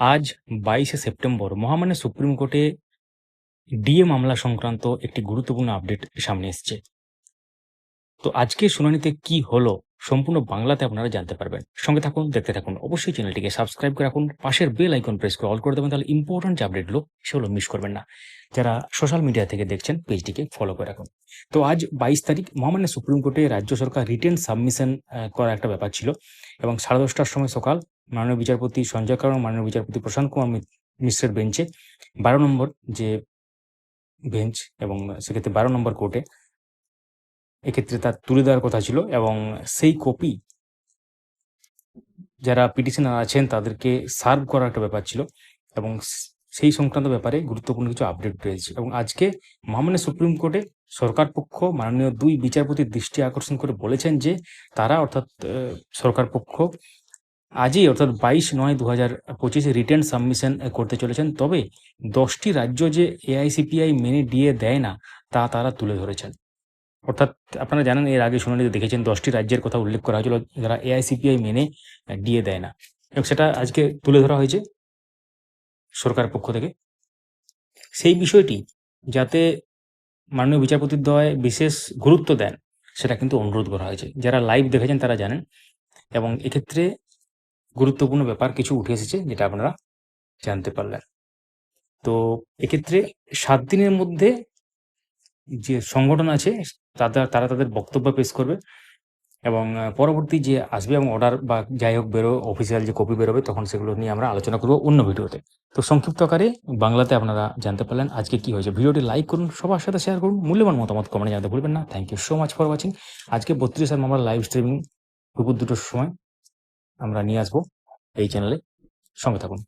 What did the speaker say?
আজ বাইশে সেপ্টেম্বর মহামান্য সুপ্রিম কোর্টে ডিএ মামলা সংক্রান্ত একটি গুরুত্বপূর্ণ আপডেট সামনে এসছে। তো আজকে শুনানিতে কি হলো সম্পূর্ণ বাংলাতে আপনারা জানতে পারবেন। সঙ্গে থাকুন, দেখতে থাকুন। অবশ্যই চ্যানেলটিকে সাবস্ক্রাইব করে রাখুন। পাশের বেল আইকন প্রেস করে অল করে দেবেন, তাহলে ইম্পর্টেন্ট যে আপডেটগুলো সেগুলো মিস করবেন না। যারা সোশ্যাল মিডিয়া থেকে দেখছেন, পেজটিকে ফলো করে রাখুন। তো আজ বাইশ তারিখ মহামান্য সুপ্রিম কোর্টে রাজ্য সরকার রিটেন সাবমিশন করার একটা ব্যাপার ছিল এবং সাড়ে দশটার সময় সকাল মাননীয় বিচারপতি সঞ্জয় কারণ, মাননীয় বিচারপতি প্রশান্ত কুমার মিশ্রের বেঞ্চে। বারো নম্বর যে বেঞ্চ এবং সেক্ষেত্রে বারো নম্বর কোর্টে এক্ষেত্রে তার তুলে দেওয়ার কথা ছিল এবং সেই কপি যারা পিটিশনার আছেন তাদেরকে সার্ভ করার একটা ব্যাপার ছিল এবং সেই সংক্রান্ত ব্যাপারে গুরুত্বপূর্ণ কিছু আপডেট রয়েছে এবং আজকে মহামান্য সুপ্রিম কোর্টে সরকার পক্ষ মাননীয় দুই বিচারপতির দৃষ্টি আকর্ষণ করে বলেছেন যে তারা অর্থাৎ সরকার পক্ষ আজই অর্থাৎ বাইশ নয় দু হাজার পঁচিশে রিটার্ন সাবমিশন করতে চলেছেন, তবে দশটি রাজ্য যে এআইসিপিআই মেনে দিয়ে দেয় না, তা তারা তুলে ধরেছেন। অর্থাৎ আপনারা জানেন, এর আগে শুনানিতে দেখেছেন, দশটি রাজ্যের কথা উল্লেখ করা হয়েছিল, যারা এআইসিপিআই মেনে ডিএ দেয় না। এবং সেটা আজকে তুলে ধরা হয়েছে সরকার পক্ষ থেকে। সেই বিষয়টি যাতে মাননীয় বিচারপতির দয় বিশেষ গুরুত্ব দেন, সেটা কিন্তু অনুরোধ করা হয়েছে। যারা লাইভ দেখেছেন তারা জানেন, এবং এক্ষেত্রে গুরুত্বপূর্ণ ব্যাপার কিছু উঠে এসেছে যেটা আপনারা জানতে পারলেন। তো এক্ষেত্রে সাত দিনের মধ্যে যে সংগঠন আছে তারা তারা তাদের বক্তব্য পেশ করবে এবং পরবর্তী যে আসবে এবং অর্ডার বা যাই হোক বেরো অফিসিয়াল যে কপি বেরোবে, তখন সেগুলো নিয়ে আমরা আলোচনা করব অন্য ভিডিওতে। তো সংক্ষিপ্ত আকারে বাংলাতে আপনারা জানতে পারলেন আজকে কি হয়েছে। ভিডিওটি লাইক করুন, সবার সাথে শেয়ার করুন, মূল্যবান মতামত কমেন্টে জানতে ভুলবেন না। Thank you so much for watching আজকে বত্রিশ মামলা লাইভ স্ট্রিমিং দুপুর দুটোর সময়। আমরা নিয়ে আসব এই চ্যানেলে সঙ্গে থাকুন।